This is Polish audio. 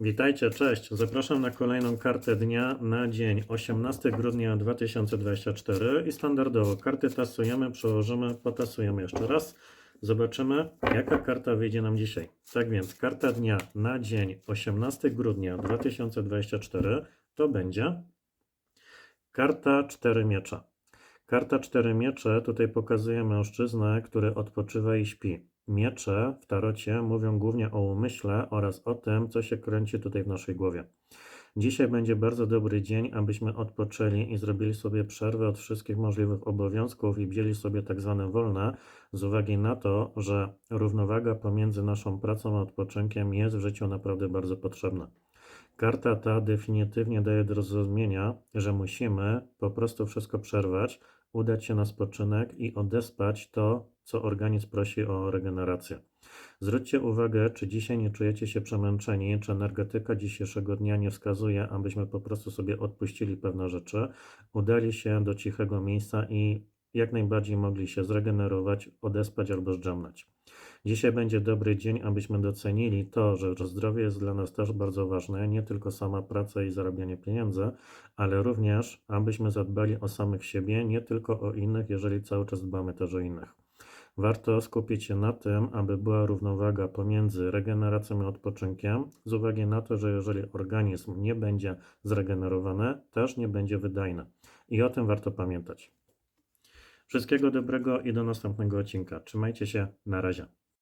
Witajcie, cześć. Zapraszam na kolejną kartę dnia na dzień 18 grudnia 2024 i standardowo karty tasujemy, przełożymy, potasujemy jeszcze raz. Zobaczymy, jaka karta wyjdzie nam dzisiaj. Tak więc karta dnia na dzień 18 grudnia 2024 to będzie karta cztery miecze. Karta cztery miecze tutaj pokazuje mężczyznę, który odpoczywa i śpi. Miecze w tarocie mówią głównie o umyśle oraz o tym, co się kręci tutaj w naszej głowie. Dzisiaj będzie bardzo dobry dzień, abyśmy odpoczęli i zrobili sobie przerwę od wszystkich możliwych obowiązków i wzięli sobie tak zwane wolne, z uwagi na to, że równowaga pomiędzy naszą pracą a odpoczynkiem jest w życiu naprawdę bardzo potrzebna. Karta ta definitywnie daje do zrozumienia, że musimy po prostu wszystko przerwać, udać się na spoczynek i odespać to, co organizm prosi o regenerację. Zwróćcie uwagę, czy dzisiaj nie czujecie się przemęczeni, czy energetyka dzisiejszego dnia nie wskazuje, abyśmy po prostu sobie odpuścili pewne rzeczy, udali się do cichego miejsca i jak najbardziej mogli się zregenerować, odespać albo zdrzemnąć. Dzisiaj będzie dobry dzień, abyśmy docenili to, że zdrowie jest dla nas też bardzo ważne, nie tylko sama praca i zarabianie pieniędzy, ale również abyśmy zadbali o samych siebie, nie tylko o innych, jeżeli cały czas dbamy też o innych. Warto skupić się na tym, aby była równowaga pomiędzy regeneracją i odpoczynkiem, z uwagi na to, że jeżeli organizm nie będzie zregenerowany, też nie będzie wydajny. I o tym warto pamiętać. Wszystkiego dobrego i do następnego odcinka. Trzymajcie się, na razie.